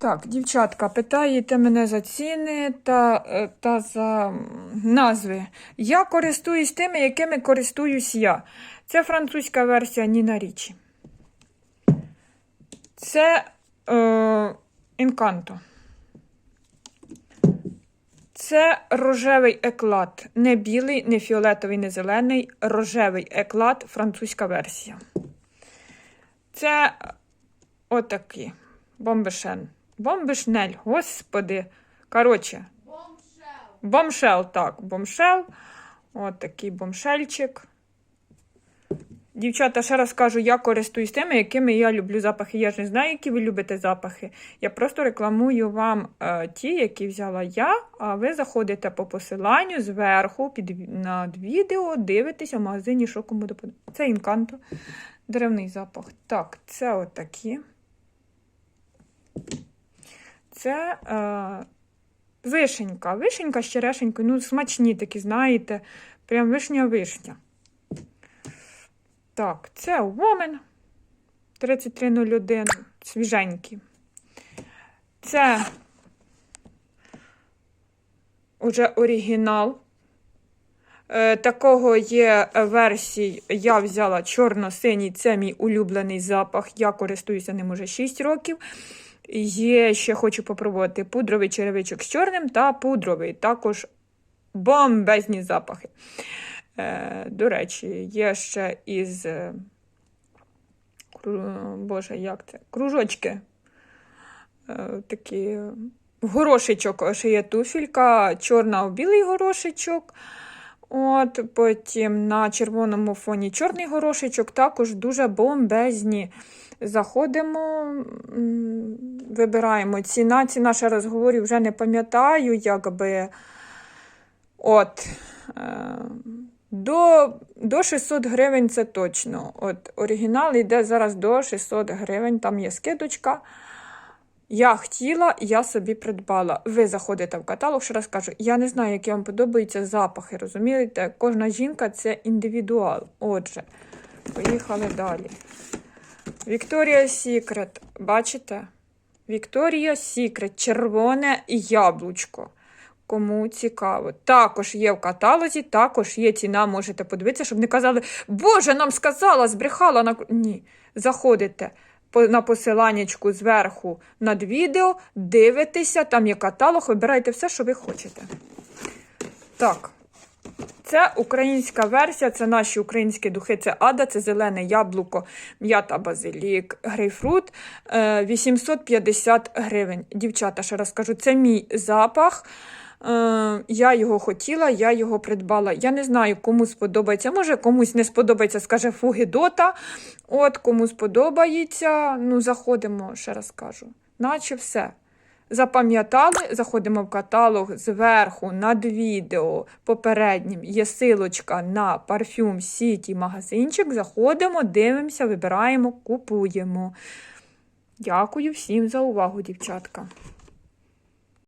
Так, дівчатка, питаєте мене за ціни та, е, та за назви. Я користуюсь тими, якими користуюсь я. Це французька версія Ніна Річі. Це е, Інканто. Це рожевий еклад. Не білий, не фіолетовий, не зелений. Рожевий еклад, французька версія. Це отакі. Бомбешен. Бомбешнель, господи. Коротше. Бомшел, так, бомшел. От такий бомшельчик. Дівчата, ще раз кажу, я користуюсь тими, якими я люблю запахи. Я ж не знаю, які ви любите запахи. Я просто рекламую вам е, ті, які взяла я, а ви заходите по посиланню зверху під, над відео, дивитеся в магазині, що кому допомогти. Це інканто. Деревний запах. Так, це отакі. Це е, вишенька. Вишенька з черешенькою. Ну, смачні такі, знаєте. Прям вишня-вишня. Так, це Woman 3301. Свіженькі. Це уже оригінал. Е, Такого є версій. Я взяла чорно-синій, це мій улюблений запах. Я користуюся ним уже 6 років. Є ще хочу попробувати пудровий черевичок з чорним та пудровий. Також бомбезні запахи. Е, До речі, є ще із. е, Боже, як це? Кружочки. Е, Такі горошечок, ще є туфелька, чорна в білий горошечок. От, потім на червоному фоні чорний горошечок, також дуже бомбезні. Заходимо, вибираємо ціна. Ціна, ще раз говорю, вже не пам'ятаю, якби. От. Е, до, до 600 гривень це точно. От оригінал йде зараз до 600 гривень, там є скидочка. Я хотіла, я собі придбала. Ви заходите в каталог, ще раз кажу, я не знаю, які вам подобаються запахи, розумієте? Кожна жінка це індивідуал. Отже, поїхали далі. Вікторія Сікрет, бачите? Вікторія Сікрет, червоне яблучко. Кому цікаво. Також є в каталозі, також є ціна, можете подивитися, щоб не казали, Боже, нам сказала, збрехала на. Ні. Заходите на посиланнячку зверху над відео, дивитеся, там є каталог, вибирайте все, що ви хочете. Так. Це українська версія, це наші українські духи, це ада, це зелене яблуко, м'ята базилік, грейпфрут. е, 850 гривень. Дівчата, ще раз кажу, це мій запах. Е, Я його хотіла, я його придбала. Я не знаю, кому сподобається. Може, комусь не сподобається, скаже Фугідота. От кому сподобається. Ну, заходимо, ще раз кажу. Наче все. Запам'ятали, заходимо в каталог зверху над відео попереднім є силочка на парфюм Сіті магазинчик. Заходимо, дивимося, вибираємо, купуємо. Дякую всім за увагу, дівчатка.